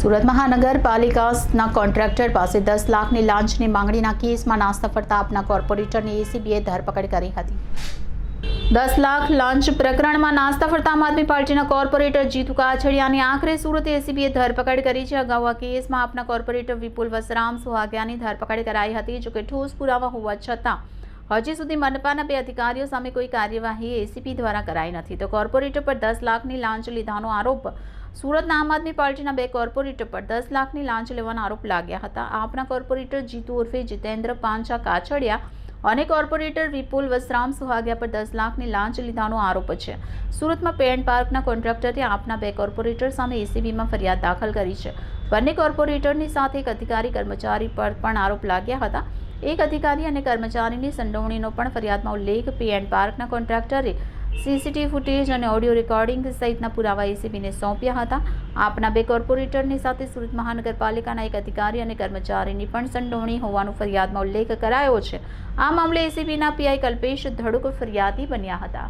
સુરત મહાનગરપાલિકાના કોન્ટ્રાક્ટર પાસે દસ લાખની લાંચની માંગણીના કેસમાં નાસ્તા આપના કોર્પોરેટરની એસીબીએ ધરપકડ કરી હતી. દસ લાખ લાંચ પ્રકરણમાં નાસ્તા ફરતા આમ આદમી પાર્ટીના કોર્પોરેટર જીતુ કાછડિયાની આખરે સુરત એસીબીએ ધરપકડ કરી છે. અગાઉ આ કેસમાં આપના કોર્પોરેટર વિપુલ વસરામ સુહાગિયાની ધરપકડ કરાઈ હતી જોકે ઠોસ પુરાવા હોવા છતાં હજી સુધી મનપાના બે અધિકારીઓ સામે કોઈ કાર્યવાહી એસીપી દ્વારા કરાઈ નથી. તો કોર્પોરેટર પર દસ લાખની લાંચ લીધાનો આરોપ સુરતના આમ આદમી પાર્ટીના બે કોર્પોરેટર પર દસ લાખની લાંચ લેવાના આરોપ લાગ્યા હતા. આપના કોર્પોરેટર જીતુ ઉર્ફે જીતેન્દ્ર પાંચા કાછડિયા અને કોર્પોરેટર વિપુલ વસરામ સુહાગિયા પર દસ લાખની લાંચ લીધાનો આરોપ છે. સુરતમાં પેન્ટ પાર્કના કોન્ટ્રાક્ટરે આપના બે કોર્પોરેટર સામે એસીબીમાં ફરિયાદ દાખલ કરી છે. બંને કોર્પોરેટરની સાથે એક અધિકારી કર્મચારી પર પણ આરોપ લાગ્યા હતા. એક અધિકારી અને કર્મચારીની સંડોવણીનો પણ ફરિયાદમાં ઉલ્લેખ. પી એન્ડ પાર્કના કોન્ટ્રાક્ટરે સીસીટીવી ફૂટેજ અને ઓડિયો રેકોર્ડિંગ સહિતના પુરાવા એસીબીને સોંપ્યા હતા. આપના બે કોર્પોરેટરની સાથે સુરત મહાનગરપાલિકાના એક અધિકારી અને કર્મચારીની પણ સંડોવણી હોવાનો ફરિયાદમાં ઉલ્લેખ કરાયો છે. આ મામલે એસીબીના પીઆઈ કલ્પેશ ધડુક ફરિયાદી બન્યા હતા.